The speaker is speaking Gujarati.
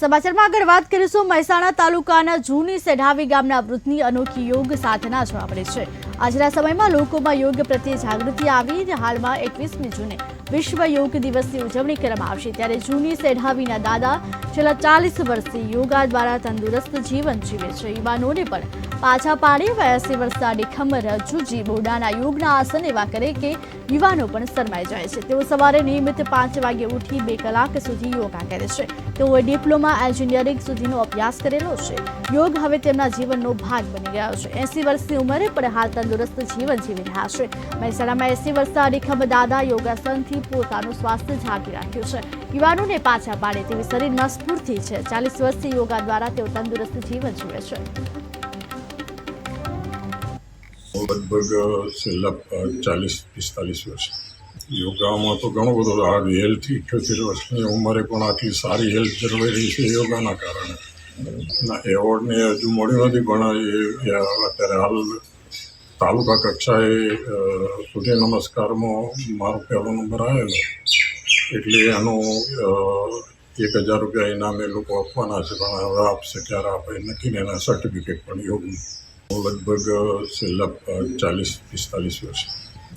સમાચારમાં આગળ વાત કરીશું. મહેસાણા તાલુકાના જૂની સેઢાવી ગામના વૃદ્ધની અનોખી યોગ સાધના જોવા મળે છે. આજના સમયમાં લોકોમાં યોગ પ્રત્યે જાગૃતિ આવી હાલમાં એકવીસમી જૂને વિશ્વ યોગ દિવસની ઉજવણી કરવામાં આવશે. ત્યારે જૂની સેઢાવીના દાદા છેલ્લા ચાલીસ વર્ષથી યોગા દ્વારા તંદુરસ્ત જીવન જીવે છે. યુવાનોને પણ પાછા પાડી વયાસી વર્ષના નિખમ રજૂજી બોડાના યોગના આસન એવા કરે કે યુવાનો પણ શરમાઈ જાય છે. તેઓ સવારે નિયમિત પાંચ વાગે ઉઠી બે કલાક સુધી યોગા કરે છે. તેઓએ ડિપ્લોમા એન્જિનિયરિંગ સુધીનો અભ્યાસ કરેલો છે. યોગ હવે તેમના જીવનનો ભાગ બની ગયો છે. એસી વર્ષની ઉંમરે પણ હાલ તંદુરસ્ત જીવન જીવી રહ્યા છે. મહેસાણામાં એસી વર્ષના અડીખમ દાદા યોગાસનથી પોતાનું સ્વાસ્થ્ય જાળવી રાખ્યું છે. યુવાનોને પાછા પાડે તેવી શરીરમાં સ્ફૂર્તિ છે. ચાલીસ વર્ષથી યોગા દ્વારા તેઓ તંદુરસ્ત જીવન જીવે છે. લગભગ છેલ્લા ચાલીસ, પિસ્તાલીસ વર્ષ. યોગામાં તો ઘણો બધો આ હેલ્થ ઇઠ્યોતેર વર્ષની ઉંમરે પણ આટલી સારી હેલ્થ જળવાઈ રહી છે યોગાના કારણે. ના, એવોર્ડને હજુ મળ્યો નથી, પણ એ, અત્યારે હાલ તાલુકા કક્ષાએ સૂર્ય નમસ્કારમાં મારો પહેલો નંબર આવેલો. એટલે એનો એક હજાર રૂપિયા ઇનામે લોકો આપવાના છે, પણ હવે આપશે ક્યારે? આપે નથી ને એના સર્ટિફિકેટ પણ યોગનું. લગભગ છેલ્લા ચાલીસ, પિસ્તાલીસ વર્ષ